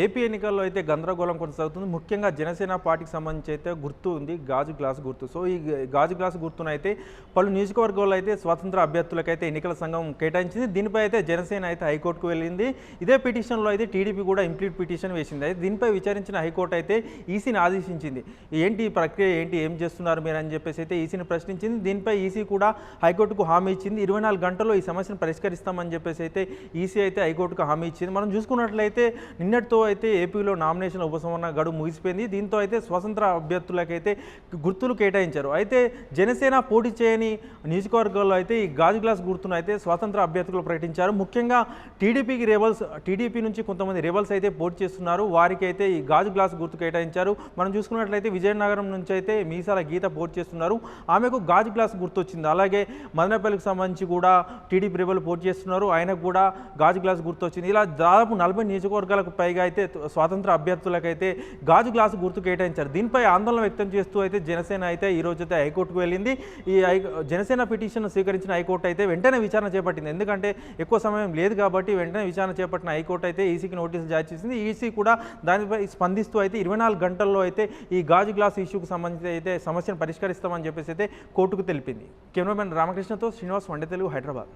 AP ఎన్నికల్లో అయితే గందరగోళం కొనసాగుతుంది. ముఖ్యంగా జనసేన పార్టీకి సంబంధించి అయితే గుర్తు ఉంది గాజు గ్లాస్ గుర్తు. సో ఈ గాజు గ్లాస్ గుర్తును అయితే పలు నియోజకవర్గాల్లో అయితే స్వతంత్ర అభ్యర్థులకైతే ఎన్నికల సంఘం కేటాయించింది. దీనిపై అయితే జనసేన అయితే హైకోర్టుకు వెళ్ళింది. ఇదే పిటిషన్లో అయితే టీడీపీ కూడా ఇంప్లీట్ పిటిషన్ వేసింది. అయితే దీనిపై విచారించిన హైకోర్టు అయితే ఈసీని ఆదేశించింది. ఏంటి ఈ ప్రక్రియ? ఏంటి? ఏం చేస్తున్నారు మీరు? అని చెప్పేసి అయితే ఈసీని ప్రశ్నించింది. దీనిపై ఈసీ కూడా హైకోర్టుకు హామీ ఇచ్చింది. ఇరవై నాలుగు గంటల్లో ఈ సమస్యను పరిష్కరిస్తామని చెప్పేసి అయితే ఈసీ అయితే హైకోర్టుకు హామీ ఇచ్చింది. మనం చూసుకున్నట్లయితే నిన్నటితో అయితే ఏపీలో నామినేషన్ ఉపసంహరణ గడువు ముగిసిపోయింది. దీంతో అయితే స్వతంత్ర అభ్యర్థులకైతే గుర్తులు కేటాయించారు. అయితే జనసేన పోటీ చేయని నియోజకవర్గాల్లో అయితే ఈ గాజు గ్లాస్ గుర్తును అయితే స్వతంత్ర అభ్యర్థులు ప్రకటించారు. ముఖ్యంగా టీడీపీకి రేబల్స్ టీడీపీ నుంచి కొంతమంది రేబల్స్ అయితే పోటీ చేస్తున్నారు. వారికి అయితే ఈ గాజు గ్లాస్ గుర్తు కేటాయించారు. మనం చూసుకున్నట్లయితే విజయనగరం నుంచి అయితే మీసాల గీత పోటీ చేస్తున్నారు. ఆమెకు గాజు గ్లాస్ గుర్తు వచ్చింది అలాగే మదనపల్లికి సంబంధించి కూడా టీడీపీ రేబల్ పోటీ చేస్తున్నారు. ఆయనకు కూడా గాజు గ్లాస్ గుర్తు వచ్చింది ఇలా దాదాపు నలభై నియోజకవర్గాలకు పైగా అయితే స్వాతంత్ర అభ్యర్థులకైతే గాజు గ్లాసు గుర్తు కేటాయించారు. దీనిపై ఆందోళన వ్యక్తం చేస్తూ అయితే జనసేన అయితే ఈ రోజు అయితే హైకోర్టుకు వెళ్ళింది. ఈ జనసేన పిటిషన్ స్వీకరించిన హైకోర్టు అయితే వెంటనే విచారణ చేపట్టింది. ఎందుకంటే ఎక్కువ సమయం లేదు కాబట్టి వెంటనే విచారణ చేపట్టిన హైకోర్టు అయితే ఈసీకి నోటీసులు జారీ చేసింది. ఈసీ కూడా దానిపై స్పందిస్తూ అయితే ఇరవై నాలుగు గంటల్లో అయితే ఈ గాజు గ్లాస్ ఇష్యూకి సంబంధించి అయితే సమస్యను పరిష్కరిస్తామని చెప్పేసి అయితే కోర్టుకు తెలిపింది. కెమెరామెన్ రామకృష్ణతో శ్రీనివాస్ వండే తెలుగు హైదరాబాద్.